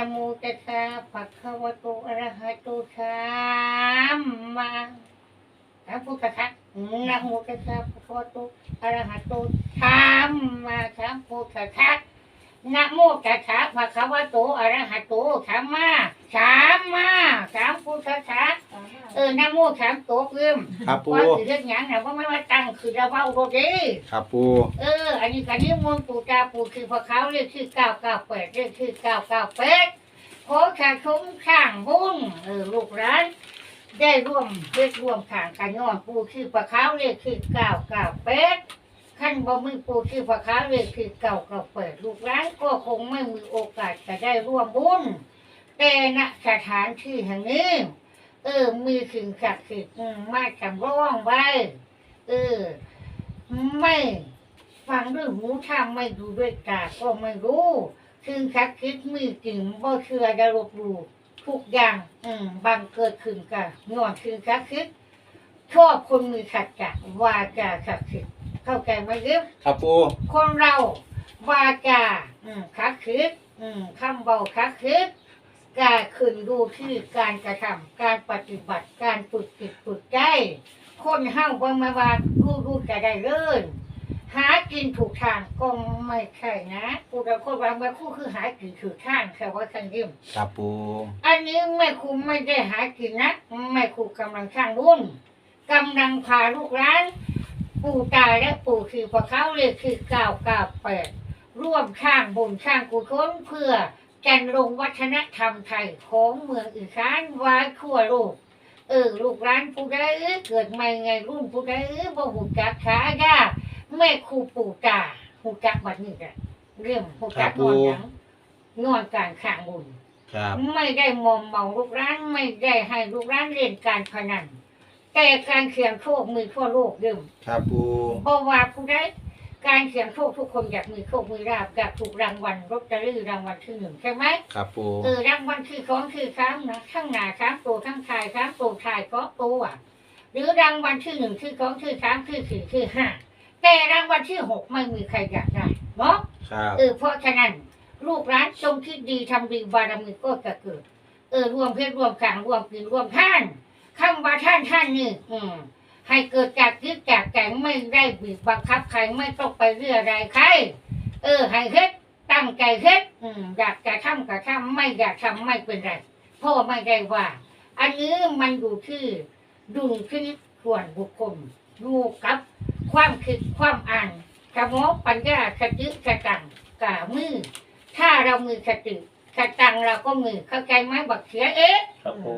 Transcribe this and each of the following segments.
นะโมตัสสะภะคะวะโตอะระหะโตสัมมาสัมพุทธัสสะนะโมตัสสะภะคะวะโตอะระหะโตสัมมาสัมพุทธัสสะนะโมตัสสะภะคะวะโตอะระหะโตสัมมาสัมมาสัมพุทธัสสะเออนะโมสามโตเพิ่มครับปูว่าสิเรื่องหยังนะว่าไม่ว่าตั้งคือเราเว้าโรดีครับปูเออ อันนี้กันนี้มนต์ปู่ตาปู่คือพอเขาเรียกชื่อเก้าเก้าแปดเรียกชื่อเก้าเก้าแปดขอขาชมข้างบุญเออลูกร้าน ได้ร่วมเรียกร่วมข้างกันย้อนปู่คือพอเขาเรียกชื่อเก้าเก้าแปดขั้นบ่มีปู่คือพอเขาเรียกคือเก้าเก้าแปดลูกร้านก็คงไม่มีโอกาสจะได้ร่วมบุญแต่ณสถานที่แห่งนี้ เออมีสิ่งศักดิ์สิทธิ์อืมมาจำร้องไว้ เออ ไม่ฟังด้วยหูถ้าไม่ดูด้วยตาก็ไม่รู้สิ่งศักดิ์สิทธิ์มีจริงบ่เชื่อจะลบหลู่ทุกอย่าง อืมบังเกิดขึ้นกันงอนสิ่งศักดิ์สิทธิ์ชอบคนมีสัจจะวาจาศักดิ์สิทธิ์เข้าใจไหมเรียบครับปูคนเราวาจาอืมคักคิดอืมคำเบาคักคิด การขึ้นดูที่การกระทำการปฏิบัติการฝึกจิตฝึกใจคนห้าวบ่มาว่ารู้รู้จะได้เลยหากินถูกทางก็ไม่ใช่นะกูจะคนวางไว้คู่คือหากินถูกทางแค่ว่าคันยิ้มครับปูอันนี้แม่ครูไม่ได้หากินนะแม่ครูกำลังสร้างรุ่นกำลังพาลูกร้าน ปู่ตายและปู่คือพอเขาเรียกคือเก้าเก้าแปดร่วมข้างบุญข้างกุศลเพื่อ จันรงวัฒนธรรมไทยของเมืองอีสานไว้ทั่วโลก เออ ลูกร้านผู้ใดเกิดใหม่ไงรุ่นผู้ใดบ่หูจักขายากแม่ครูปู่ตาหูจักบัดนี้กันเรื่องหูจักนอนหยังนอนการข้างบุญครับไม่ได้มอมเมาลูกร้านไม่ได้ให้ลูกร้านเล่นการพนันแต่การเสี่ยงโชคมีทั่วโลกเดิมครับปูเพราะว่าผู้ใด การเสี่ยงโชคทุกคนอยากมีโชคมีลาบอยากถูกรางวัลลอตเตอรี่รางวัลที่หนึ่งใช่ไหมครับปูเออรางวัลที่สองคือสามนะทั้งหนาสามตัวทั้งชายสามตัวชายก็ตัวหรือรางวัลที่หนึ่งที่สองที่สามที่สี่ที่ห้าแต่รางวัลที่หกไม่มีใครอยากได้เนาะครับเออเพราะฉะนั้นลูกร้านจงคิดดีทำดีบารมีก็จะเกิด เออรวมเพศรวมกลางรวมกินรวมท่านคำว่าท่านท่านนี่อืม ให้เกิดจากคิดจากใจไม่ได้บีบบังคับใครไม่ต้องไปเรื่ออะไรใคร เออให้เฮ็ดตั้งใจเฮ็ดอืมอยากจะทำก็ทำไม่อยากทำไม่เป็นไรเพราะไม่ได้ว่า อันนี้มันอยู่ที่ดุลพินิจส่วนบุคคลดูกับ ความคิดความอ่านสมองปัญญาสติสตังกามือ ถ้าเรามีสติสตังเราก็มีเข้าใจไหมบักเสียเอ๊ะครับปู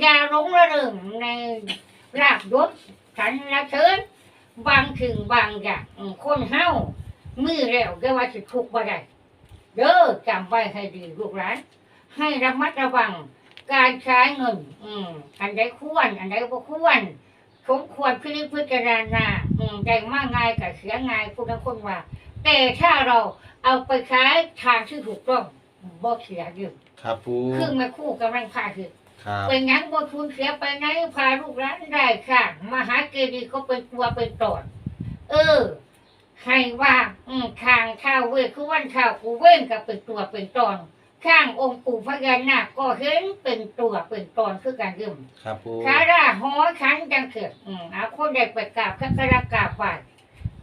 อย่าหลงระเริงใน รากยศฉันละเชิญบางถึงบางอย่างอืมคนเฮามือแล้วก็ว่าสิทุกข์บ่ได้เด้อจำไว้ให้ดีลูกหลานให้ระมัดระวังการใช้เงิน อืม อันใดควร อันใดบ่ควรสมควรพิจพิจารณาอืมได้มากง่ายกับเสียง่ายผู้ทั้งคนว่า แต่ถ้าเราเอาไปใช้ทางที่ถูกต้องบ่เสียเยอะครับปูคือแม่คู่กำลังพาคือ ครับเป็นงั้นบ่ทุนเสียไปไหนพาลูกหลานได้ค่ะมหาเกดีย์ก็เป็นตัวเป็นตอนเออให้ว่าอืมทางข้าวเวทคือวันข้าวกูเว้นก็เป็นตัวเป็นตอนข้างองค์ปู่พญานาคก็เห็นเป็นตัวเป็นตอนคือการยืมครับปูขาราหอขันจังเกิดอืมเอาคนได้ไปกราบพระกรากราบไหว้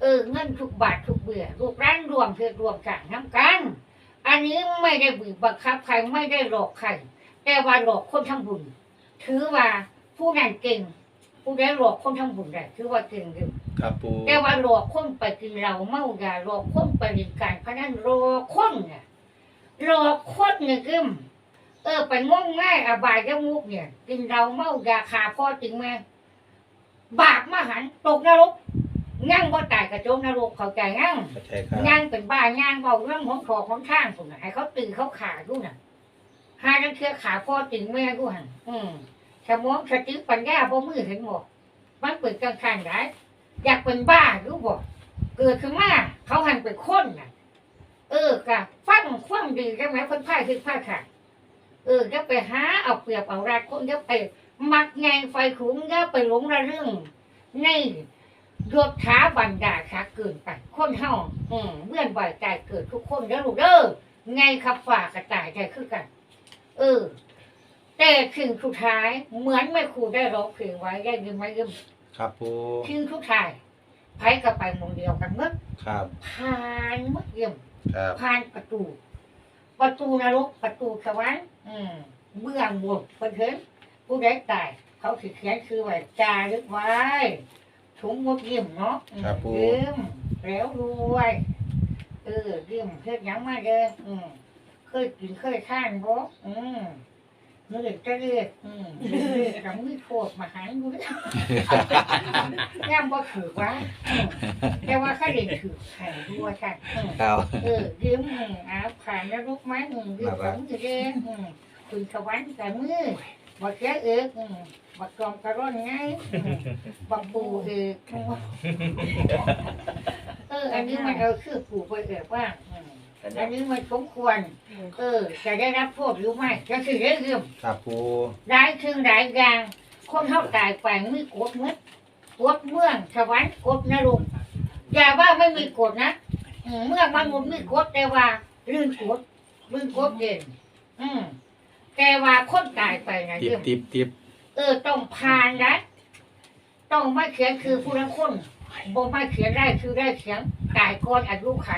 เออเงินทุกบาททุกเบื่อลูกร้านรวมเพื่อรวมกันทำกัน อันนี้ไม่ได้บีบบังคับใครไม่ได้หลอกใคร แต่ว่าหลอกคนทำบุญ ถือว่าผู้นั้นเก่ง ผู้ใดหลอกคนทำบุญได้ถือว่าเก่งอยู่ครับปูแต่ว่าหลอกคนไปกินเหล้าเมายาหลอกคนไปเล่นการพนันหลอกคนเนี่ยหลอกคนเนี่ยกึมเออไปงมง่ายอบายยมุกเนี่ย กินเหล้าเมายาขาพ่อจริงไหมบาปมหันต์ตกนรกย่างบ่ตายกระโจมนรกเข้าใจย่างเข้าใจครับย่างเป็นบ้าย่างเบาเรื่องของขอของข้างผมน่ะให้เขาตื่นเขาขาดูน่ะ หาจังเทือขาพ่อจริงแม่ดูหันอืมสมองสติปัญญาบ่มือเห็นบ่มันเปิดกลางคันได้อยากเป็นบ้ารู้บ่เกิดขึ้นมาเขาหันเป็นคนน่ะ เออกะฟังความดีใช่ไหมคนพ่ายคือพ่ายขาดเออจะไปหาเอาเปรียบเอารัดคนจะไปมักแงงไฟขุงจะไปหลงระเรื่องในยศถาบรรดาชักเกินไปคนเฮาอืมเมื่อนบ่อยใจเกิดทุกคนเด้อลูกเด้อไงขับฝ่ากระต่ายใจคือกัน เออ แต่คืนสุดท้ายเหมือนแม่ครูได้ร้องเพลงไว้ได้ยินไหมยิมครับปูคืนสุดท้ายไผกับไปหมองเดียวกันเมื่อครับผ่านเมื่อยิมครับผ่านประตู ประตูนรกประตูสวรรค์อืมเบื้องบนเพิ่นเห็นผู้ใดตาย เขาสิเขียนคือไว้จารึกไว้ถุงมดยิ้มเนาะอืมครับปูยิ้มแล้วรวยเออยิ้มเฮ็ดหยังมาเด้ออืม เคยกินเคยทานบ่อืมเมื่อจะเรียกอืมเรียกกับมีโทษมาหาอยู่เด้อย่ำบ่ถือว่าอืมแต่ว่าเขาเรียนถือไข่ด้วยค่ะอืมครับเออยิ้มอืมอาผ่านแล้วลูกไม้หนึ่งยิ้มสองทีเดียวอืมคุณสวรรค์กับมือบักแก่เอกอืมบักกอมกระร่อนไงอืมบักปูเอกเออ อันนี้มันเอาชื่อปู่ไปเอกว่า อืมอันนี้มันสมควร เออ จะได้รับโทษหรือไม่จะถือได้ยืมครับปูหลายคืนหลายอย่างคนเท่าตายไปมีกฎมืดกฎเมืองสวรรค์กฎนรกอย่าว่าไม่มีกฎนะอืมเมื่อมนุษย์มีกฎแต่ว่าลื่นกฎลื่นกฎเด่นอืมแต่ว่าคนตายไปนะติบเรื่อง ติบติบเออต้องผ่านนะต้องมาเขียนคือผู้ละคนบ่มาเขียนได้คือได้เขียนตายก่อนอายุไข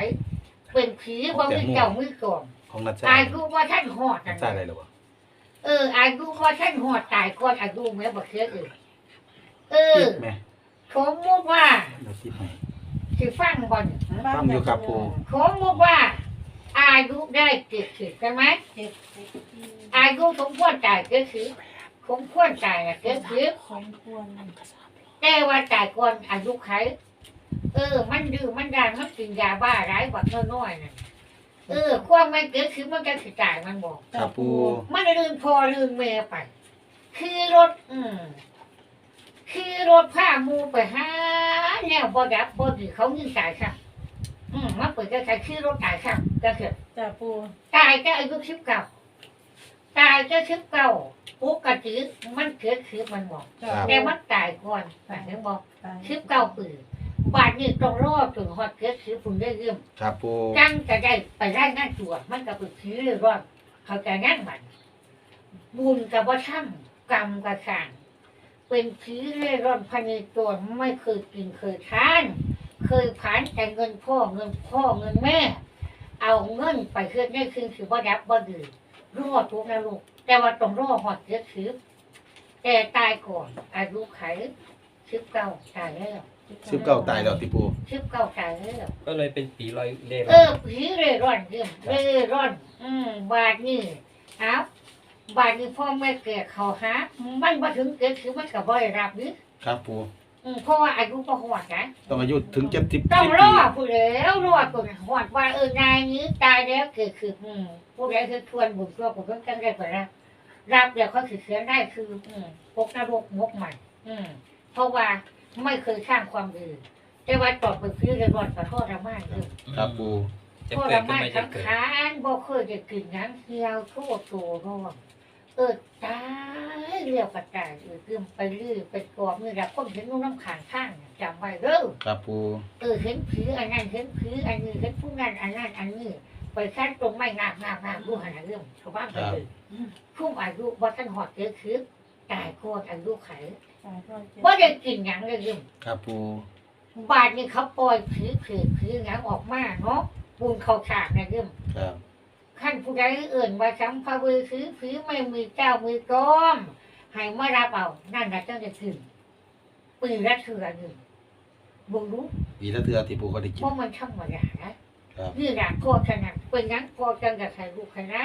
เป็นผีบ่มีเจ้ามือก่อนของนัดจ้าอายุว่าท่านหอดนันั่ดนจ้าน่ะอะไรหรอวะเอออายุว่าท่านหอดตายก่อนอายุแม่บ่เขียนเออเออติบไหมสมมติว่าเดี๋ยวติบไหม สิฟังบ่อนฟังอยู่ครับปูสมมติว่า อายุได้เจ็ดสิบใช่ไหมอายุสมควรจ่ายก็คือสมควรจ่ายอะก็คือของควรแต่ว่าจ่ายก่อนอายุไข เออ มันดื้อมันดานมันกินยาบ้าร้ายบักน้อยๆน่ะเออ ความไม่เกิดคือมันจะสิจ่ายมันบอก ครับปูมันลืมพอลืมเมย์ไป คือรถ อืมคือรถผ้าหมูไปหาแนวบอดับบอดีเขายิงตายค่ะอืมมันเปิดจะใช้คือรถตายค่ะก็คือจ้าปูตายก็อายุสิบเก้าตายก็สิบเก้าปกติมันเกิดคือมันบอก จ้าแต่มันตายก่อนแต่เห็นบอกตายสิบเก้าปี บาทนี้ต้องรอจนฮอดเกิดคือคุณได้เรื่องครับปูจังจะได้ไปได้งานตัวมันก็เป็นผีเรื่อยร้อนเขาจะงานมัน บุญกับว่าช่ำกรรมกับสร้าง เป็นผีเร่ร่อนพันในตัวไม่เคยกินเคยทาน เคยผ่านแต่เงินพ่อเงินพ่อเงินแม่ เอาเงินไปเพื่อได้คืนคือบ่ดับบ่ดื้อรอดทุกนะลูกแต่ว่าต้องรอหอดเสียชืบแต่ตายก่อนอายุไขชิบเก้าตายแล้ว สิบเก้าตายแล้วติปูชิบเก้าตายแล้วก็เลยเป็นผีลอยเล่เออผีเร่ร่อนเรื่องเร่ร่อน อืม บาทนี่เอาบาทนี่พ่อแม่แก่เขาหามันมาถึงเกิดคือมันกับบ่ได้รับนี่ครับปูอืมเพราะว่าอายุก็หอดนะต้องอายุถึงเจ็ดสิบต้องสิบรปีอผู้แล้วรอผู้หอดว่าเออนายนี้ตายแล้วเกิดคืออืมผู้ใดคือชวนบุญตัวผมต้องกันได้ก่อนนะรับเดี๋ยวเขาถือเสียได้คือ อืมพกนรกมกใหม่อืมเพราะว่า ไม่เคยสร้างความดีแต่ว่าตอบไปคือเร่ร่อนขอโทษเรามากเลยครับปูจะพ่อเกิดละก็มาไม่สัจะงเกิดขารบ่เคยจะกินหยังเหี่ยวโทษโตร่วงเออตายเรียวกระจายเออเติมไปลือไปกอบนี่แหละคนเห็นนุ่งน้ำขางข้างจำไว้เด้อ ครับปูเออเห็นผีอันนั้นเห็นผีอันนี้เห็นผู้นั้นอันนั้นอันนี้ไปขั้นตรงไม่งามงามงามรู้หันเรื่องชาวบ้านไปเลยพุ่มอายุว่าท่านหอดเกิดคือ ตายโคตรอายุไขตายก็เจ็บว่าได้กินหยังเลยเรื่องครับปูบาดนี่เขาปล่อยผีผีผีหยังออกมาเนาะปูนเขาฉากนะเรื่องครับขั้นผู้ใดเอื่นว่าสัมภเวสีผีไม่มีเจ้ามือกอมให้มารับเอานั่นนะเจ้าจะถึงปืนรัดเถื่อหนึ่งบุรู้ปีละเทือติปูก็ได้กินเพราะมันธรรมดานะ ครับนี่แหละพ่อขนาดเป็นงั้นพ่อจังกับใครลูกใครนะ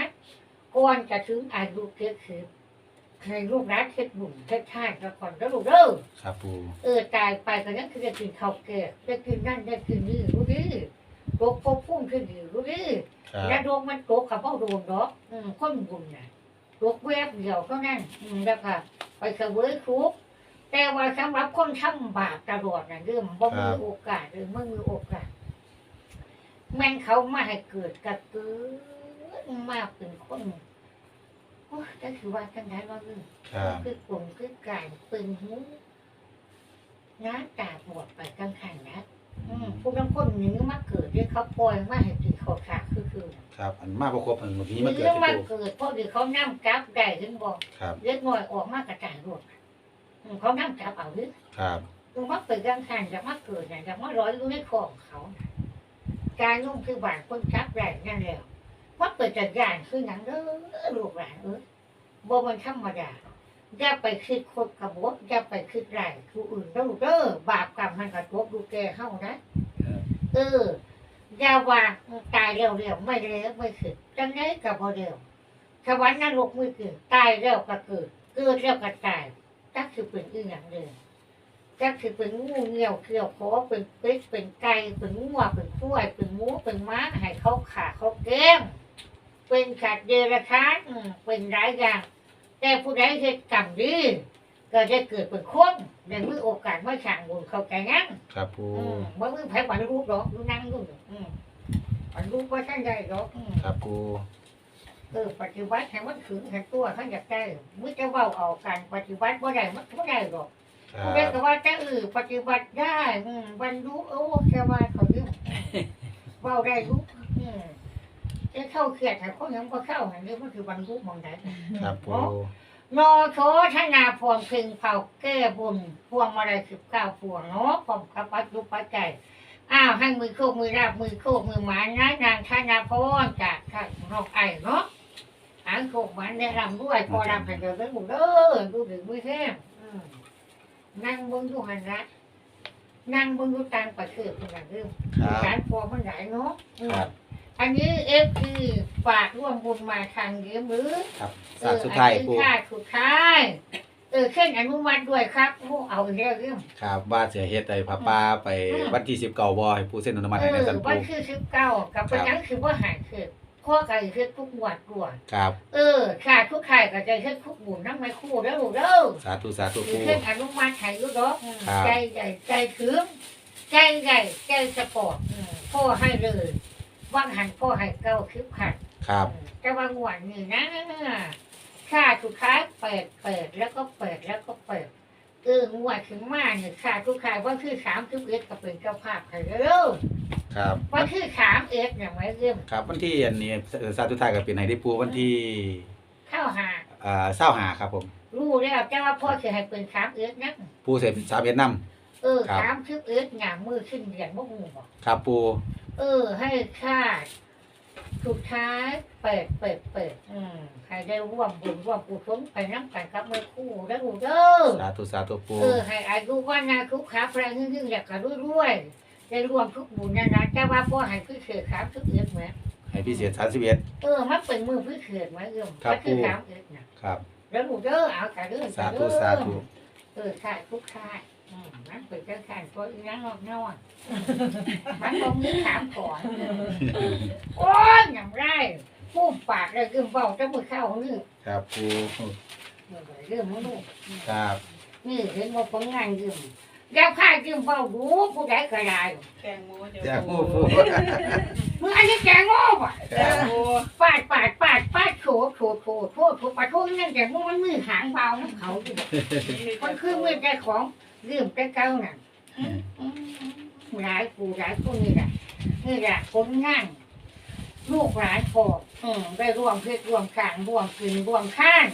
ก่อนจะถึงอายุเกิดคือ ใครลูกรักเช็ดบุ่มเช็ดชาติแล้วก่อนแล้วลูกเด้อครับปูเออตายไปก็ยังคือจะกินข้าวแก่จะกินนั่นจะกินนี่รู้ดิตกพบพุ่งขึ้นดีรู้ดิครับแล้วดวงมันตกกับเบ้าโดนดอกอืมคนบุญน่ะตกแวบเดียวเท่านั้นอืมแล้วก็ไปเสวยคุกแต่ว่าสำหรับคนทำบาปตลอดน่ะเรื่องบ่มีโอกาสหรือไม่มีโอกาส แม่นเขามาให้เกิดกระตือมาเป็นคน โอ้ยก็คือว่าทั้งนั้นว่าเรื่องครับคือกลุ่มคือการเป็นหูน้าตาบอดไปกลางคันนะอืมพวกนั้นคนหนี้มาเกิดที่เขาปล่อยมาให้ตีเขาขาคือคือครับอันมาประครบอันเมื่อกี้มาเกิดเรื่องที่มาปูเกิดเพราะเดี๋ยวเขานั่งจับได้ถึงบอกครับเล็กน้อยออกมากระจายรวดอืมเขานั่งจับเอาหรือ ครับคือมาเปิดกลางคันจะมาเกิดเนี่ยจะมาร้อยอยู่ในคอของเขา การนุ่งคือบาดคนจับได้นั่นแหละ ว่าเปิดจักรยานคือหนังเด้อลูกหลานเอ้ยบ่มันธรรมดาอย่าไปคิดคนกระบดอย่าไปคิดไรผู้อื่นเด้อเด้อบาปกรรมมันกระทบดูแกเฮานะเอออย่าว่าตายเร็วๆไม่เร็วไม่ขึ้นจังไงกับบ่เร็วสวรรค์นรกไม่เกิดตายแล้วก็เกิดเกิดแล้วก็ตายจักคือเป็นอีหยังเด้อก็คือเป็นงูเงี้ยวเขียวคอเป็นเป็ดเป็นไก่เป็นงัวเป็นกล้วยเป็นหมูเป็นม้าให้เขาขาเขาแก้ม เป็นขัดเดรัจฉานอืมเป็นหลายอย่าง แต่ผู้ใดเหตุกรรมดีก็จะเกิดเป็นคนได้มีโอกาสมาสั่งบุญเขาใจงั้น ครับปู อืมบ่มีไผบรรลุหรอกดูนั่งดูอืมบรรลุว่าท่านได้หรอกอืมครับปู เออปฏิบัติให้มันถึงให้ตัวท่านอยากได้มื่อจะเว้าเอาการปฏิบัติบ่ได้มันบ่ได้หรอกครัผู้ใดบ ก็ว่าจะเออปฏิบัติได้อืมบรรลุโอ้แค่ว่าเขาเรื่องเว้าได้รู้อืม จะเข้าเขียดแต่คนยังก็เข้าอันนี้มันคือบรรลุมองได้ครับปูนอโชธนาพวงเพึงเผาแก้บุญพวงมาลัยสิบเก้าพวงเนาะพร้อมกับปัจจุปัจจัยอ้าวให้มือโคกมือราบมือโคกมือหมานะนางธนาพรจากข้างนอกไอ้เนาะหางโคกหมันได้รำด้วยพอรำกันเดินไปหมดเด้อดูถึงมือแท้อืมนั่งเบนดูหันละนั่งเบนดูต่างประเทศเป็นอย่างเรื่องครับสารพอมันหลายเนาะอืมครับ อันนี้เอฟคือฝากร่วมบุญมาทางเดียวหรือครับสาธุสุดท้ายเอออันปูนี้ค่าสุดท้ายเออขึ้นอนุมัติด้วยครับโอ้เอาอีกแล้วเรื่องครับว่าเสียเฮ็ดไอ้พระป้าไปวันที่สิบเก้าบ่ให้ปูเส้นอนุมัติเอให้ในอสันวัปูนคือสิบเก้ากับวันนั้นคือว่าหายคือพ่อไก่คือทุกหวดกลัวครับ เออขาดทุกไข่ก็จะคือทุกบุญนั่งไม่คู่แล้วลูกเด้อสาธุสาธุคือปูเช่นอนุมาตไทยยุดอกครับใจใหญ่ใจถึงใจใหญ่ใจสปอร์ตอืมพ่อให้เลย ว่างหันพ่อให้เก้าคลิปขัดครับ แต่ว่างหวันนี่นะค่าสุดท้ายเปิดเปิดแล้วก็เปิดแล้วก็เปิดเอองวดถึงมาเนี่ยค่าทุกขายว่าคือสามสิบเอ็ดก็เป็นเจ้าภาพให้เร็วครับว่าคือสามเอ็ดเนี่ยไม่เริ่มครับ วันที่อันนี้เอ่อสาธุท้ายก็เป็นไหนได้ปูวันที่เข้าหาอ่าเศร้าหาครับผมรู้แล้วแต่ว่าพ่อจะให้เป็นสามเอ็ดนะปูเสร็จสามเวียดนามเออครับสามสิบเอ็ดหงามือขึ้นเหรียญบ่งูบอกครับปู เออ ให้ค่าสุดท้ายเปิดเปิดเปิดอืมให้ได้ร่วมบุญร่วมกุศลไปน้ำกันกับมือคู่แล้วดูเด้อสาธุสาธุปูเออให้อายุว่านาทุกขาแปลงยิ่งๆอยากกระรุ่ยรวยได้ร่วมทุกบุญนะนะแต่ว่าพ่อให้พิเศษครับทุกเอ็ดไหมให้พิเศษสามสิบเอ็ดเออมันเป็นมือพิเศษไหมเอื้อมครับมันคือปู่สามเอ็ดนะครับแล้วดูเด้อเอากระเด้อสาธุสาธุเออค่ะทุกขาอื มมันเป็นเจ้าการตัวอีนั่งนอกนอนมันตรงนี้ถามก่อนโอ้ยอย่างไรพูดปากเลยคือเบาจะมือเข้านี่ครับปูเรื่องมันลูกครับนี่เห็นว่าผลงานยืมแล้วข้ายืมเบาดูผู้ใดก็ได้แกงหมูเดี๋ยวจากปูปูมึงอันนี้แกโง่ป่ะแกงหมูปาดปาดปาดปาดโฉโฉโฉโฉโฉปะทุ่งนั่นแต่มึงมันมือหางเบาน้ำเขาดิมันคือมือใจของ ยืมใจเก่าน่ะอืมอืมหลายปู่หลายคนนี่แหละนี่แหละผลงานลูกหลานพออืมได้ร่วมเพศร่วมกลางร่วมกินร่วมข้าน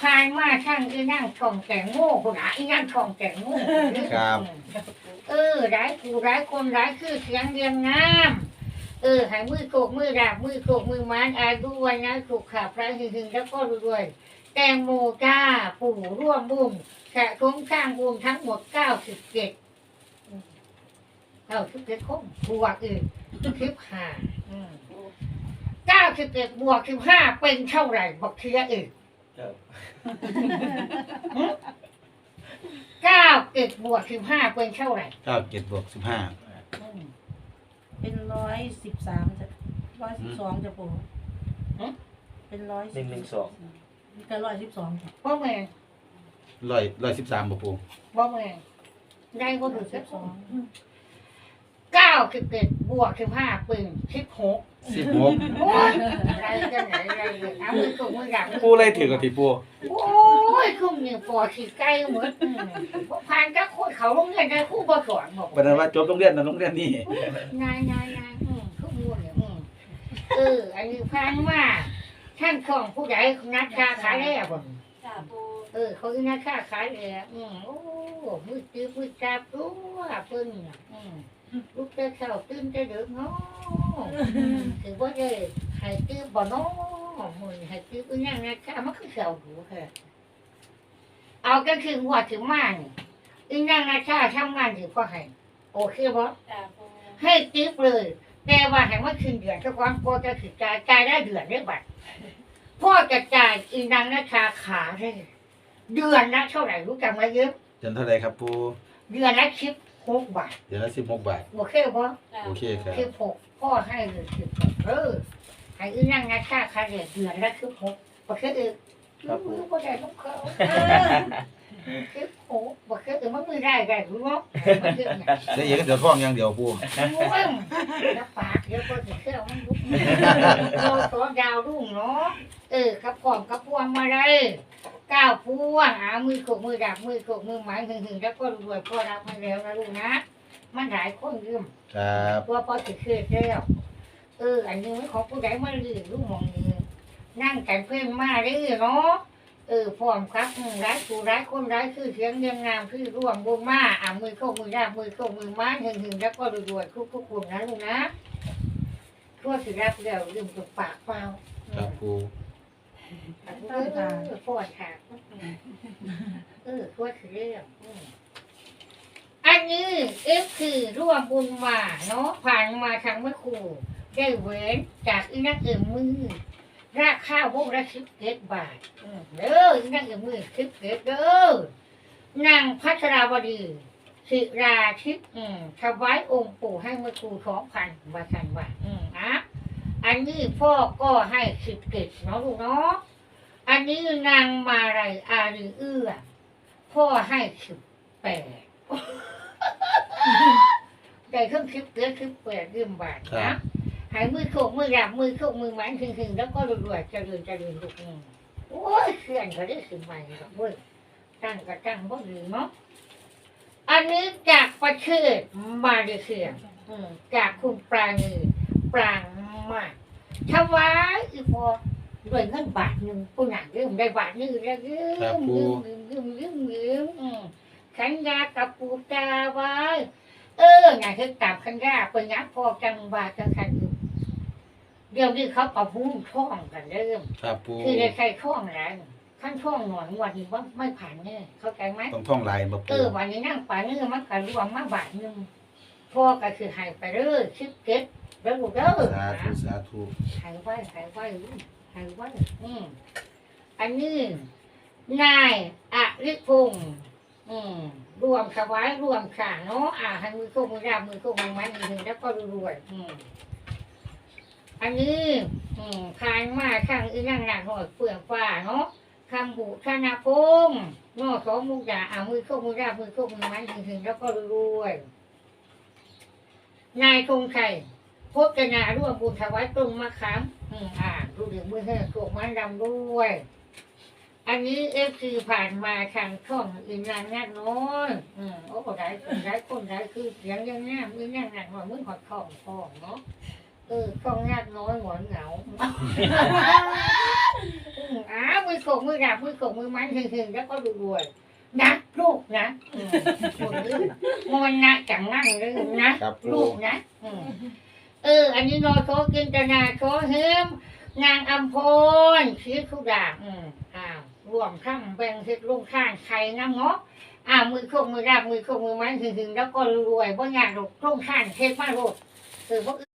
ผ่านมาช่างอีนั่งช่องแกงโง่คนอะอีนั่งช่องแกงโง่ครับ เออร้ายผู้ร้ายคนร้ายคือเสียงเรียงงามเออให้มือโขกมือดาบมือโขกมือไมันอายุวันนะสุขขาพระหึงๆแล้วก็รวยๆแตงโมจ้าปู่ร่วมบุญ แขกทงข้างบุญทั้งหมดเก้าสิบเจ็ดเก้าสิบเจ็ดคงบวกอีกสิบห้าเก้าสิบเอ็ดบวกสิบห้าเป็นเท่าไหร่บอกเทียอีกเก้าเอ็ดบวกสิบห้าเป็นเท่าไหร่เก้าเจ็ดบวกสิบห้าอืมเป็นร้อยสิบสามจะร้อยสิบสองจะปูหือเป็นร้อยหนึ่งหนึ่งสองก็ร้อยสิบสองจ้ะบ่แม่น ร้อยร้อยสิบสามปูปูบ่แม่นได้บ่ถึงสิสิบบสสอองงเก้าสิบเอ็ดบวกสิบห้าเป็นสิบหกสิบหกโอ้ยอะไรกันไหนอะไรเลยเอามือตรงมือดักปูเลยถือกับที่ปูโอ้ยคุ้มเนี่ยปอดขีดใกล้เหมือนอืมพวกพานก็คนเขาโรงเรียนได้ครู่บ่สอนบอก เป็นว่าจบโรงเรียนนะโรงเรียนนี่นายนายนายอืมคุ้มมูเนี่ยอืมเอออันนี้พันมาท่านของผู้ใหญ่นักค้าขายแล้วบ่จ้าปู เออ เขาคือนักค้าขายแล้วอืมโอ้มือตื้อมือจับตัวเพิ่นน่ะอืมลูกเต้าเช้าตื่นแต่เด็กเนาะถือว่าได้ให้ตื้อบ่เนาะมื้อนี้ให้ตื้ออีหยังนักค้ามันคือเช้าหูแท้เอาก็คือหัวถึงมานี่อีหยังนักค้าทำงานถือพ่อให้โอเคบ่จ้าปูให้ติ๊บเลยแต่ว่าให้ว่าคืนเดือนทุกวันพ่อจะถือจ่ายจ่ายได้เดือนได้บัตรพ่อจะจ่ายอีนังนาคาขาเลย เดือนละเท่าไหร่รู้จักไหมเยอะเดือนเท่าไหร่ครับปูเดือนละสิบหกบาทเดือนละสิบหกบาทโอเคปะจ้าโอเคครับสิบหกพ่อให้เลยสิบหกเออให้อีนังนาคาขาเลยเดือนละสิบหกโอเคเออรู้ว่าได้ต้องเขาสิบหกโอเคเออมันไม่ได้ได้รู้มั้งมันเยอเนี่ยได้เองเดี๋ยวท่องอย่างเดียวปูม่วงแล้วปากเดี๋ยวก็จะเครื่องมันลุกเราตัวยาวรุ่งเนาะเออกับกล่อมกับพวงมาได้ก้าวพวงหามือขกมือดักมือขกมือหมายหึงหึงแล้วก็รวยพ่อรับมาแล้วนะลูกนะมันหลายคนยืมครับตัวพอติเคยแล้วเอออันนี้ของผู้ใดมาลือลูกมองนี้นั่งกันเพื่อนมาได้เนาะ เออพร้อมครับร้ายผู้ร้ายคนร้ายคือเสียงเรียงงามคือร่วมบุญมาอ่ามือเข้ามือราบมือเข้ามือไม้หึงหึงแล้วก็รวยๆทุกทุกคนนะลูกนะทั่วสิรับแล้วลืมจุดปากเปล่าครับปูเออเออปวดขาเออทั่วสิเรื่องอันนี้เอฟคือร่วมบุญมาเนาะผ่านมาทางเมื่อครูได้เว้นจากอีนักเอื่นมือ ราคาวงละสิบเจ็ดบาทอืมเด้ออีนักเอื่นมือสิบเจ็ดเด้อนางพัชราวดีศิราทิพย์อืมถวายองค์ปู่ให้เมื่อครูสองพันบาทสันบาทอืมอะอันนี้พ่อก็ให้สิบเกตเนาะลูกเนาะอันนี้นางมาไรอารีเอื้อ พ่อให้สิบแปดได้เครื่องคิดเกลือคิดแปดเรื่มบาทนะ หายมือโขกมือหลับมือโขกมือหมันถึงๆแล้วก็รวยๆเจะเริญเจะเริญลูกอืมโอ้ยเสื่อนก็ได้สิใหม่หรอกเว้ยตั้งก็ตั้งบ่ดีเนาะอันนี้จากประเทศมาเลเซียอืมจากคุณปราณีปรางมากถวายอีพอด้วยเงินบาทหนึ่งผู้หนักยืมได้บาทหนึ่งแล้วยืมยืมยืมยืมยืมยืมอืมขันยากับปูตาไว้ เออไงคือตามขันยาเป็นยักพอจังบาทจังขันอยู่เดี๋ยวนี้เขาประพุ่งท่องกันเริ่มครับปูคือได้ใช้ท่องแล้วขั้นท่องหน่อยวันนี้ว่าไม่ผ่านแน่เข้าใจไหมต้องท่องลายมาเอปูอวันนี้นั่งป่านี่มันก็รวมมาบาทหนึ่งพ่อก็คือใหายไปเด้อชิปเก็ตเด้อลูกเด้อสาธุสาธุใหายไว้ใหายไว้ใหายไว้อืมอันนี้นายอริพงศ์อืมรวมถวายรวมข่าเนาะอ่าให้มือโคกมือราบมือโคกมือไม้มือหนึ่งแล้วก็รวยๆอืม อันนี้อืมพานมาข้างอีนั่งหนักหน่อยเปลือกฟ้าเนาะคำบุธนาพงศ์นอสองมุกดาเอามือเข้ามือราบมือเข้ามือมันถึงๆแล้วก็รวยนายธงชัยพจนาร่วมบุญถวายตรงมะขามอืมอ่าดูถึงมือให้ถูกมันดำด้วย อันนี้เอฟซีผ่านมาทางช่องอินรันนักน้อยอืมโอ้ได้คนได้คนได้คือเสียงยังแง่มือแง่หนักหน่อยมือหอดทองทองเนาะ เออช่องนักน้อยหมอนเหงาอืมอ้าวมือโขกมือดับมือโขกมือมันหึงๆแล้วก็รวยๆนะลูกนะอืมคนนี้มันนะจังนั่งเลยนะครับปูลูกนะอืมเออ อันนี้นอโซกินตนาโซเฮมนางอัมพรชีสุดาอืมอ้าวรวมข้างแบ่งเฮ็ดลงข้างใครน้ำเงาะอ้าวมือโขกมือดับมือโขกมือมันหึงๆแล้วก็รวยๆบ่ยากหรอกลงข้างเฮ็ดมาโลดเออบ่